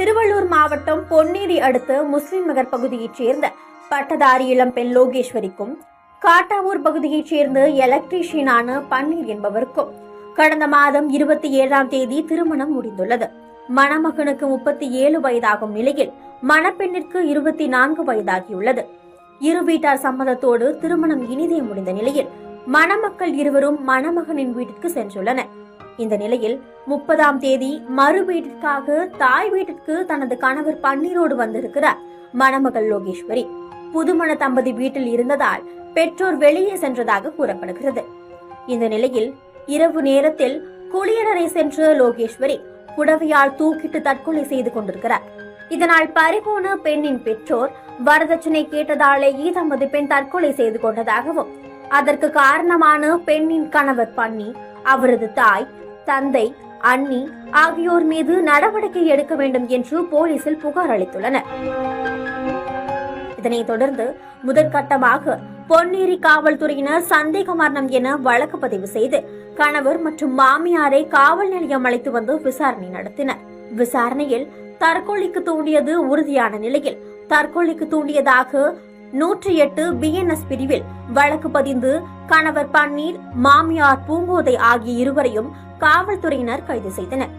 திருவள்ளூர் மாவட்டம் பொன்னேரி அடுத்த முஸ்லிம் நகர் பகுதியைச் சேர்ந்த பட்டதாரி இளம்பெண் லோகேஸ்வரிக்கும் காட்டாவூர் பகுதியைச் சேர்ந்த எலக்ட்ரீஷியனான பன்னீர் என்பவருக்கும் கடந்த மாதம் இருபத்தி ஏழாம் தேதி திருமணம் முடிந்துள்ளது. மணமகனுக்கு முப்பத்தி ஏழு வயதாகும் நிலையில் மணப்பெண்ணிற்கு இருபத்தி நான்கு வயதாகியுள்ளது. இரு வீட்டார் சம்மதத்தோடு திருமணம் இனிதே முடிந்த நிலையில் மணமக்கள் இருவரும் மணமகனின் வீட்டிற்கு சென்றுள்ளனர். இந்த நிலையில் முப்பதாம் தேதி மறு வீட்டிற்காக தாய் வீட்டிற்கு தனது கணவர் பன்னீரோடு வந்திருக்கிறார் மணமகள் லோகேஸ்வரி. புதுமண தம்பதி வீட்டில் இருந்ததால் பெற்றோர் வெளியே சென்றதாக கூறப்படுகிறது. இந்த நிலையில் இரவு நேரத்தில் குளியலறை சென்ற லோகேஸ்வரி புடவையால் தூக்கிட்டு தற்கொலை செய்து கொண்டிருக்கிறார். இதனால் பறிபோன பெண்ணின் பெற்றோர் வரதட்சணை கேட்டதாலேயே தமது பெண் தற்கொலை செய்து கொண்டதாகவும் அதற்கு காரணமான பெண்ணின் கணவர் பண்ணி அவரது தாய் தந்தை அண்ணி ஆகியோர் மீது நடவடிக்கை எடுக்க வேண்டும் என்று போலீசில் புகார் அளித்துள்ளனர். இதனைத் தொடர்ந்து முதற்கட்டமாக பொன்னேரி காவல்துறையினர் சந்தேக மரணம் என வழக்கு பதிவு செய்து கணவர் மற்றும் மாமியாரை காவல் நிலையம் அழைத்து வந்து விசாரணை நடத்தினர். விசாரணையில் தற்கொலைக்கு தூண்டியது உறுதியான நிலையில் தற்கொலைக்கு தூண்டியதாக நூற்றி எட்டு பிஎன்எஸ் பிரிவில் வழக்கு பதிந்து கணவர் பன்னீர் மாமியார் பூங்கோதை ஆகிய இருவரையும் காவல்துறையினர் கைது செய்தனர்.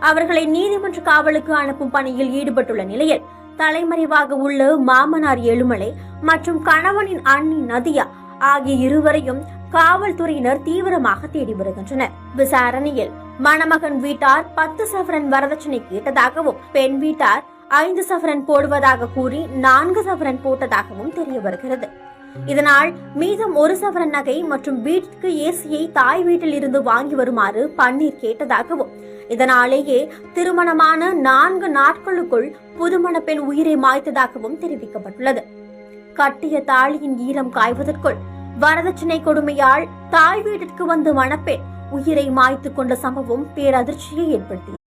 அவர்களை நீதிமன்ற காவலுக்கு அனுப்பும் பணியில் ஈடுபட்டுள்ள நிலையில் தலைமறைவாக உள்ள மாமனார் எழுமலை மற்றும் கணவனின் அண்ணி நதியா ஆகிய இருவரையும் காவல்துறையினர் தீவிரமாக தேடி வருகின்றனர். விசாரணையில் மணமகன் வீட்டார் பத்து சவரன் வரதட்சணை கேட்டதாகவும் பெண் வீட்டார் ஐந்து சவரன் போடுவதாக கூறி நான்கு சவரன் போட்டதாகவும் தெரிய வருகிறது இதனால் மீதம் ஒரு சவரன் நகை மற்றும் வீட்டிற்கு ஏசியை தாய் வீட்டில் இருந்து வாங்கி வருமாறு பன்னீர் கேட்டதாகவும் இதனாலேயே திருமணமான நான்கு நாட்களுக்குள் புதுமண பெண் உயிரை மாய்த்ததாகவும் தெரிவிக்கப்பட்டுள்ளது. கட்டிய தாலியின் ஈரம் காய்வதற்குள் வரதட்சணை கொடுமையால் தாய் வீட்டிற்கு வந்த மணப்பெண் உயிரை மாய்த்து கொண்ட சம்பவம் பேரதிர்ச்சியை ஏற்படுத்தி